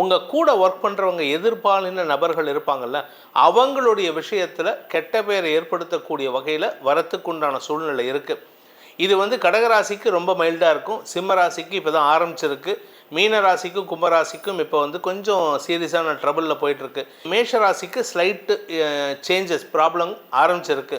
உங்கள் கூட ஒர்க் பண்ணுறவங்க எதிர்பாலின நபர்கள் இருப்பாங்கல்ல அவங்களுடைய விஷயத்தில் கெட்ட பெயரை ஏற்படுத்தக்கூடிய வகையில் வரத்துக்குண்டான சூழ்நிலை இருக்குது இது வந்து கடகராசிக்கு ரொம்ப மைல்டாக இருக்கும். சிம்ம ராசிக்கு இப்போ தான் ஆரம்பிச்சிருக்கு. மீன ராசிக்கும் கும்பராசிக்கும் இப்போ வந்து கொஞ்சம் சீரியஸான ட்ரபிளில் போயிட்டுருக்கு. மேஷ ராசிக்கு ஸ்லைட்டு சேஞ்சஸ் ப்ராப்ளம் ஆரம்பிச்சிருக்கு.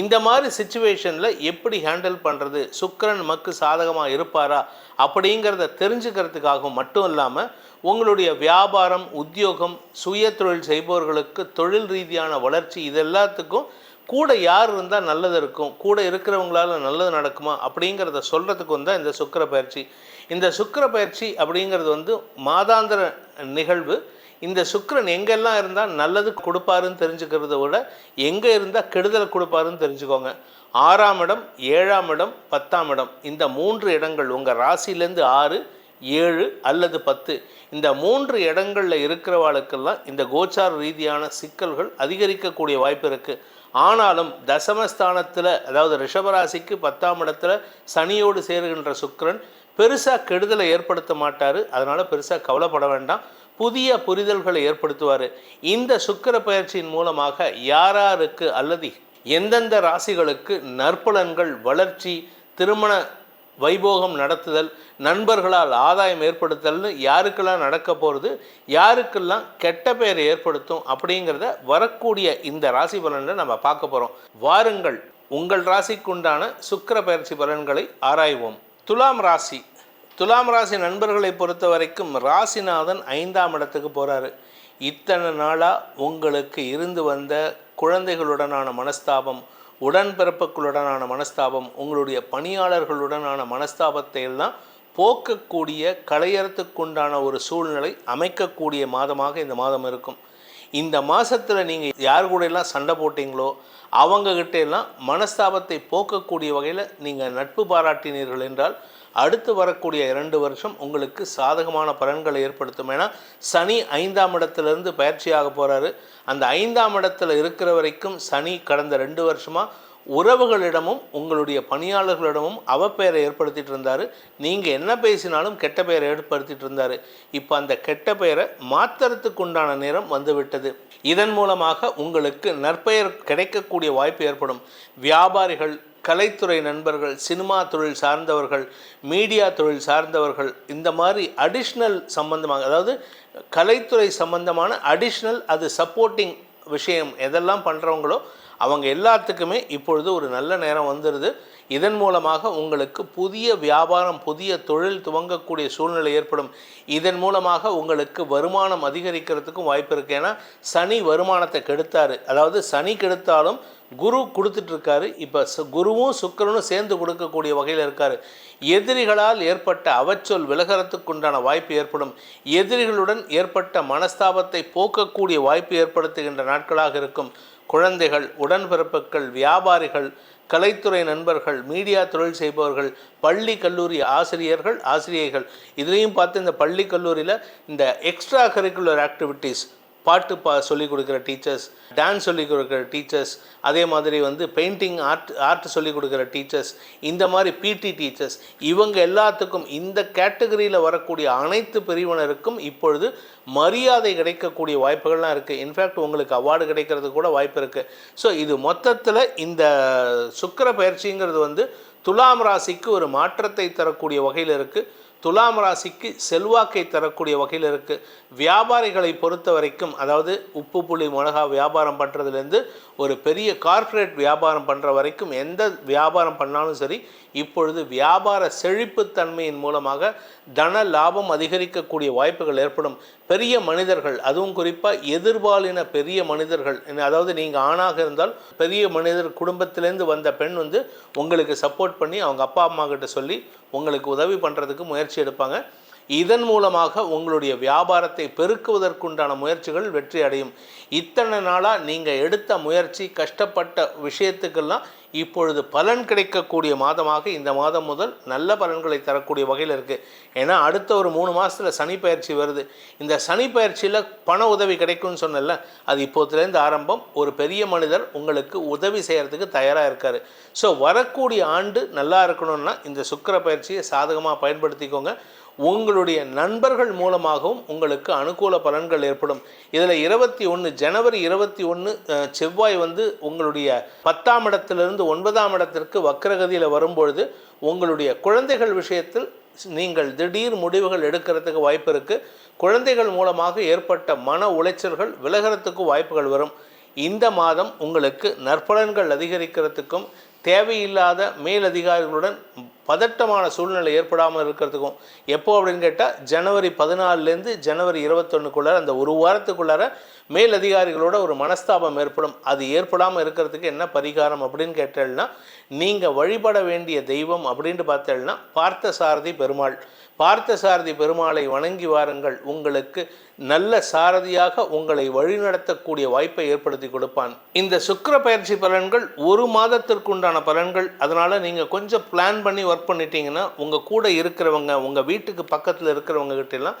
இந்த மாதிரி சுச்சுவேஷனில் எப்படி ஹேண்டில் பண்ணுறது சுக்கிரன் மக்கு சாதகமாக இருப்பாரா? அப்படிங்கிறத தெரிஞ்சுக்கிறதுக்காகவும் மட்டும் இல்லாமல் உங்களுடைய வியாபாரம் உத்தியோகம் சுய தொழில் செய்பவர்களுக்கு தொழில் ரீதியான வளர்ச்சி இது எல்லாத்துக்கும் கூட யார் இருந்தால் நல்லது இருக்கும் கூட இருக்கிறவங்களால நல்லது நடக்குமா அப்படிங்கிறத சொல்கிறதுக்கு தான் இந்த சுக்கிர பயிற்சி. இந்த சுக்கர பயிற்சி அப்படிங்கிறது வந்து மாதாந்திர நிகழ்வு. இந்த சுக்கரன் எங்கெல்லாம் இருந்தால் நல்லது கொடுப்பாருன்னு தெரிஞ்சுக்கிறத விட எங்கே இருந்தால் கெடுதல் கொடுப்பாருன்னு தெரிஞ்சுக்கோங்க. ஆறாம் இடம் ஏழாம் இடம் பத்தாம் இடம். இந்த மூன்று இடங்கள் உங்கள் ராசியிலேருந்து ஆறு ஏழு அல்லது பத்து. இந்த மூன்று இடங்களில் இருக்கிறவாளுக்கெல்லாம் இந்த கோச்சார ரீதியான சிக்கல்கள் அதிகரிக்கக்கூடிய வாய்ப்பு இருக்குது ஆனாலும் தசமஸ்தானத்தில் அதாவது ரிஷபராசிக்கு பத்தாம் இடத்துல சனியோடு சேருகின்ற சுக்கரன் பெருசாக கெடுதலை ஏற்படுத்த மாட்டார். அதனால் பெருசாக கவலைப்பட வேண்டாம். புதிய புரிதல்களை ஏற்படுத்துவார். இந்த சுக்கிர பயிற்சியின் மூலமாக யாராருக்கு அல்லது எந்தெந்த ராசிகளுக்கு நற்பலன்கள் வளர்ச்சி திருமண வைபோகம் நடத்துதல் நண்பர்களால் ஆதாயம் ஏற்படுத்தல்னு யாருக்கெல்லாம் நடக்க போகிறது யாருக்கெல்லாம் கெட்ட பெயரை ஏற்படுத்தும் அப்படிங்கிறத வரக்கூடிய இந்த ராசி பலனில் நம்ம பார்க்க போகிறோம் வாருங்கள் உங்கள் ராசிக்குண்டான சுக்கிர பயிற்சி பலன்களை ஆராய்வோம். துலாம் ராசி துலாம் ராசி நண்பர்களை பொறுத்த வரைக்கும் ராசிநாதன் ஐந்தாம் இடத்துக்கு போகிறாரு இத்தனை நாளாக உங்களுக்கு இருந்து வந்த குழந்தைகளுடனான மனஸ்தாபம் உடன்பிறப்புகளுடனான மனஸ்தாபம் உங்களுடைய பணியாளர்களுடனான மனஸ்தாபத்தை எல்லாம் போக்கக்கூடிய களையறத்துக்குண்டான ஒரு சூழ்நிலை அமைக்கக்கூடிய மாதமாக இந்த மாதம் இருக்கும். இந்த மாதத்தில் நீங்கள் யார் கூட எல்லாம் சண்டை போட்டீங்களோ அவங்கக்கிட்ட எல்லாம் மனஸ்தாபத்தை போக்கக்கூடிய வகையில் நீங்கள் நட்பு பாராட்டினீர்கள் என்றால் அடுத்து வரக்கூடிய இரண்டு வருஷம் உங்களுக்கு சாதகமான பலன்களை ஏற்படுத்தும். ஏன்னா சனி ஐந்தாம் இடத்துலேருந்து பயிற்சியாக போகிறாரு அந்த ஐந்தாம் இடத்துல இருக்கிற வரைக்கும் சனி கடந்த ரெண்டு வருஷமாக உறவுகளிடமும் உங்களுடைய பணியாளர்களிடமும் அவப்பெயரை ஏற்படுத்திட்டு இருந்தார். நீங்கள் என்ன பேசினாலும் கெட்ட பெயரை ஏற்படுத்திட்டு இருந்தார். இப்போ அந்த கெட்ட பெயரை மாற்றுறதுக்கு உண்டான நேரம் வந்துவிட்டது. இதன் மூலமாக உங்களுக்கு நற்பெயர் கிடைக்கக்கூடிய வாய்ப்பு ஏற்படும். வியாபாரிகள் கலைத்துறை நண்பர்கள் சினிமா தொழில் சார்ந்தவர்கள் மீடியா தொழில் சார்ந்தவர்கள் இந்த மாதிரி அடிஷ்னல் சம்பந்தமாக அதாவது கலைத்துறை சம்பந்தமான அடிஷ்னல் அது சப்போர்ட்டிங் விஷயம் எதெல்லாம் பண்ணுறவங்களோ அவங்க எல்லாத்துக்குமே இப்பொழுது ஒரு நல்ல நேரம் வந்துடுது இதன் மூலமாக உங்களுக்கு புதிய வியாபாரம் புதிய தொழில் துவங்கக்கூடிய சூழ்நிலை ஏற்படும். இதன் மூலமாக உங்களுக்கு வருமானம் அதிகரிக்கிறதுக்கும் வாய்ப்பு இருக்குது ஏன்னா சனி வருமானத்தை கெடுத்தாரு. அதாவது சனி கெடுத்தாலும் குரு கொடுத்துட்டு இருக்காரு இப்போ குருவும் சுக்கிரனும் சேர்ந்து கொடுக்கக்கூடிய வகையில் இருக்காரு. எதிரிகளால் ஏற்பட்ட அவச்சொல் விலகறத்துக்குண்டான வாய்ப்பு ஏற்படும். எதிரிகளுடன் ஏற்பட்ட மனஸ்தாபத்தை போக்கக்கூடிய வாய்ப்பு ஏற்படுத்துகின்ற நாட்களாக இருக்கும். குழந்தைகள் உடன்பிறப்புகள் வியாபாரிகள் கலைத்துறை நண்பர்கள் மீடியா தொழில் செய்பவர்கள் பள்ளி கல்லூரி ஆசிரியர்கள் ஆசிரியர்கள் இதுலேயும் பார்த்து இந்த பள்ளி கல்லூரியில் இந்த எக்ஸ்ட்ரா கரிக்குலர் ஆக்டிவிட்டீஸ் பாட்டு பா சொல்லிக் கொடுக்குற டீச்சர்ஸ் டான்ஸ் சொல்லிக் கொடுக்குற டீச்சர்ஸ் அதே மாதிரி வந்து பெயிண்டிங் ஆர்ட் ஆர்ட் சொல்லிக் கொடுக்குற டீச்சர்ஸ் இந்த மாதிரி பிடி டீச்சர்ஸ் இவங்க எல்லாத்துக்கும் இந்த கேட்டகரியில் வரக்கூடிய அனைத்து பிரிவினருக்கும் இப்பொழுது மரியாதை கிடைக்கக்கூடிய வாய்ப்புகள்லாம் இருக்குது இன்ஃபேக்ட் உங்களுக்கு அவார்டு கிடைக்கிறது கூட வாய்ப்பு இருக்குது ஸோ இது மொத்தத்தில் இந்த சுக்கர பயிற்சிங்கிறது வந்து துலாம் ராசிக்கு ஒரு மாற்றத்தை தரக்கூடிய வகையில் இருக்குது துலாம் ராசிக்கு செல்வாக்கை தரக்கூடிய வகையில் இருக்குது வியாபாரிகளை பொறுத்த வரைக்கும் அதாவது உப்பு புளி மிளகா வியாபாரம் பண்ணுறதுலேருந்து ஒரு பெரிய கார்ப்பரேட் வியாபாரம் பண்ணுற வரைக்கும் எந்த வியாபாரம் பண்ணாலும் சரி இப்பொழுது வியாபார செழிப்புத்தன்மையின் மூலமாக தன லாபம் அதிகரிக்கக்கூடிய வாய்ப்புகள் ஏற்படும். பெரிய மனிதர்கள் அதுவும் குறிப்பாக எதிர்பாலின பெரிய மனிதர்கள் அதாவது நீங்கள் ஆணாக இருந்தால் பெரிய மனிதர் குடும்பத்திலேருந்து வந்த பெண் வந்து உங்களுக்கு சப்போர்ட் பண்ணி அவங்க அப்பா அம்மா கிட்ட சொல்லி உங்களுக்கு உதவி பண்ணுறதுக்கு முயற்சி எடுப்பாங்க. இதன் மூலமாக உங்களுடைய வியாபாரத்தை பெருக்குவதற்குண்டான முயற்சிகள் வெற்றி அடையும். இத்தனை நாளாக நீங்கள் எடுத்த முயற்சி கஷ்டப்பட்ட விஷயத்துக்கெல்லாம் இப்பொழுது பலன் கிடைக்கக்கூடிய மாதமாக இந்த மாதம் முதல் நல்ல பலன்களை தரக்கூடிய வகையில் இருக்குது ஏன்னா அடுத்த ஒரு மூணு மாதத்தில் சனி பயிற்சி வருது. இந்த சனி பயிற்சியில் பண உதவி கிடைக்கும்னு சொன்னல அது இப்போத்துலேருந்து ஆரம்பம். ஒரு பெரிய மனிதர் உங்களுக்கு உதவி செய்கிறதுக்கு தயாராக இருக்கார். ஸோ வரக்கூடிய ஆண்டு நல்லா இருக்கணும்னா இந்த சுக்கர பயிற்சியை சாதகமாக பயன்படுத்திக்கோங்க. உங்களுடைய நண்பர்கள் மூலமாகவும் உங்களுக்கு அனுகூல பலன்கள் ஏற்படும். இதில் இருபத்தி ஒன்று ஜனவரி இருபத்தி ஒன்று செவ்வாய் வந்து உங்களுடைய பத்தாம் இடத்திலிருந்து ஒன்பதாம் இடத்திற்கு வக்கரகதியில் வரும்பொழுது உங்களுடைய குழந்தைகள் விஷயத்தில் நீங்கள் திடீர் முடிவுகள் எடுக்கிறதுக்கு வாய்ப்பு இருக்குது குழந்தைகள் மூலமாக ஏற்பட்ட மன உளைச்சல்கள் விலகிறதுக்கு வாய்ப்புகள் வரும். இந்த மாதம் உங்களுக்கு நற்பலன்கள் அதிகரிக்கிறதுக்கும் தேவையில்லாத மேலதிகாரிகளுடன் பதட்டமான சூழ்நிலை ஏற்படாமல் இருக்கிறதுக்கும். எப்போ அப்படின்னு கேட்டால் ஜனவரி பதினாலுலேருந்து ஜனவரி இருபத்தொன்னுக்குள்ளார அந்த ஒரு வாரத்துக்குள்ளார மேலதிகாரிகளோட ஒரு மனஸ்தாபம் ஏற்படும். அது ஏற்படாமல் இருக்கிறதுக்கு என்ன பரிகாரம் அப்படின்னு கேட்டேன்னா நீங்கள் வழிபட வேண்டிய தெய்வம் அப்படின்ட்டு பார்த்தேன்னா பார்த்த சாரதி பெருமாள். பார்த்த சாரதி பெருமாளை வணங்கி வாருங்கள். உங்களுக்கு நல்ல சாரதியாக உங்களை வழிநடத்தக்கூடிய வாய்ப்பை ஏற்படுத்தி கொடுப்பான். இந்த சுக்கர பயிற்சி பலன்கள் ஒரு மாதத்திற்குண்டான பலன்கள். அதனால் நீங்கள் கொஞ்சம் பிளான் பண்ணி ஒர்க் பண்ணிட்டீங்கன்னா உங்கள் கூட இருக்கிறவங்க உங்கள் வீட்டுக்கு பக்கத்தில் இருக்கிறவங்க கிட்டலாம்